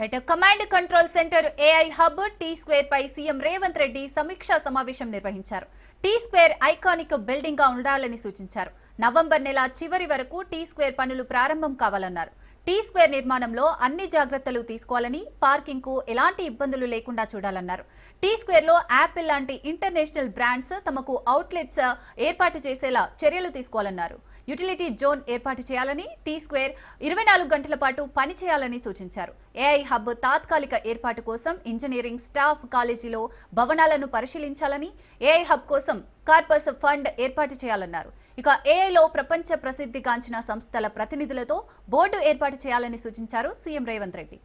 Right command control centre AI hub T square పై CM Revanth Reddy సమీక్షా సమావేశం నిర్వహించారు. టీ స్క్వేర్ ఐకానిక్ బిల్డింగ్గా ఉండాలని సూచించారు. నవంబర్ నెల చివరి వరకు టీ స్క్వేర్ పనులు ప్రారంభం కావాలన్నారు. టీ స్క్వేర్ నిర్మాణంలో అన్ని జాగ్రత్తలు తీసుకోవాలని పార్కింగ్కు ఎలాంటి ఇబ్బందులు లేకుండా చూడాలన్నారు. టీ స్క్వేర్లో యాపిల్ లాంటి ఇంటర్నేషనల్ బ్రాండ్స్ తమకు అవుట్లెట్స్ ఏర్పాటు చేసేలా చర్యలు తీసుకోవాలన్నారు. యుటిలిటీ జోన్ ఏర్పాటు చేయాలని టీ స్క్వేర్ ఇరవై నాలుగు గంటల పాటు పనిచేయాలని సూచించారు. ఏఐ హబ్ తాత్కాలిక ఏర్పాటు కోసం ఇంజనీరింగ్ స్టాఫ్ కాలేజీలో భవనాలను పరిశీలించాలని ఏఐ హబ్ కోసం కార్పస్ ఫండ్ ఏర్పాటు చేయాలన్నారు. ఇక ఏఐలో ప్రపంచ ప్రసిద్ధిగాంచిన సంస్థల ప్రతినిధులతో బోర్డు ఏర్పాటు చేయాలని సూచించారు సీఎం రేవంత్ రెడ్డి.